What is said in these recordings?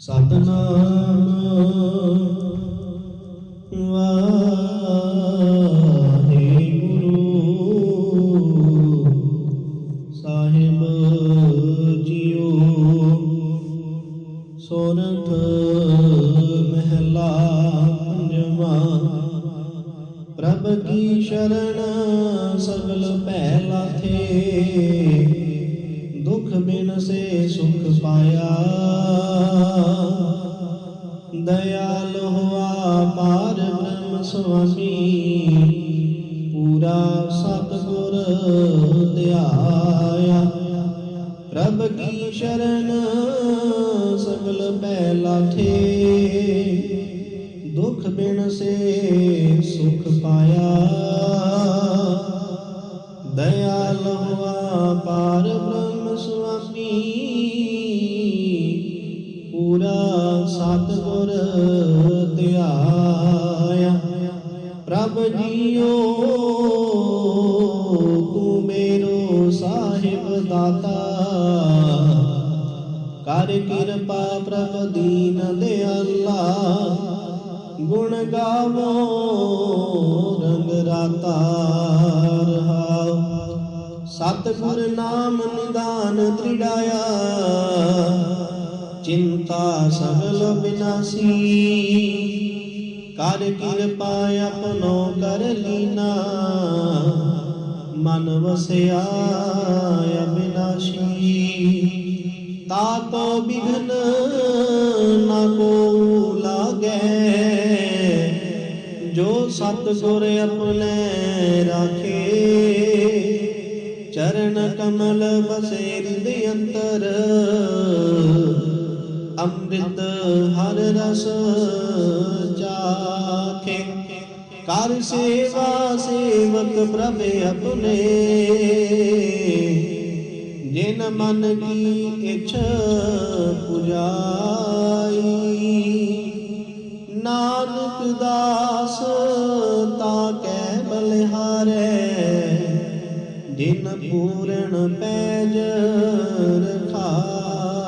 ਸਤਨਾਮ ਵਾਹਿਗੁਰੂ ਸਾਹਿਬ ਜੀਓ ਸੋਨਥ ਮਹਿਲਾ ਪੰਜਵਾ ਪ੍ਰਭ ਕੀ ਸ਼ਰਨ ਸਗਲ ਪਹਿਲਾ ਥੇ ਦੁਖ ਬਿਨ ਸੇ ਸੁਖ ਪਾਇਆ ਸੁਆਮੀ ਪੂਰਾ ਸਤਿਗੁਰ ਧਿਆਇਆ ਪ੍ਰਭ ਕੀ ਸ਼ਰਨ, ਸਗਲ ਭੈ ਲਾਥੇ ਦੁਖ ਬਿਨ ਸੇ ਸੁਖ ਪਾਇਆ। ਪ੍ਰਭ ਜੀਓ, ਤੂੰ ਮੇਰੋ ਸਾਹਿਬ ਦਾਤਾ। ਕਰ ਕਿਰਪਾ ਪ੍ਰਭ ਦੀਨ ਦਿਆਲਾ ਗੁਣ ਗਾਵੋ, ਰੰਗ ਰਾਤਾ ਰਹਾਉ ਸਤਿਗੁਰ ਨਾਮ ਨਿਦਾਨ ਤ੍ਰਿੜਾਇਆ ਚਿੰਤਾ ਸਗਲ ਬਿਨਾਸੀ। ਕਰ ਕਿਰਪਾ ਆਪਣੋ ਕਰ ਲੀਨਾ। ਮਨ ਵਸਿਆ ਅਬਿਨਾਸ਼ੀ ਤਾਕੋ ਬਿਘਨ ਨਾ ਕੋ ਲਾਗੈ। ਜੋ ਸਤਿਗੁਰ ਆਪਣੇ ਰਾਖੇ। ਚਰਨ ਕਮਲ ਬਸੇ ਹਿਰਦੇ ਅੰਤਰ। ਅੰਮ੍ਰਿਤ ਹਰ ਰਸ ਕਰ ਸੇਵਾ ਸੇਵਕ ਪ੍ਰਭ ਆਪਣੇ। ਜਿਨ ਮਨ ਕੀ ਇਛ ਪੁਜਾਈ। ਨਾਨਕ ਦਾਸ ਤਾ ਕੈ ਬਲਿਹਾਰੈ ਦਿਨ ਪੂਰਨ ਪੈਜ ਰਖਾਈ।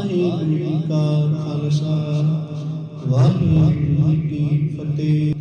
ਵਾਹਿਗੁਰੂ ਜੀ ਕਾ ਖਾਲਸਾ ਵਾਹਿਗੁਰੂ ਕੀ ਫਤਿਹ।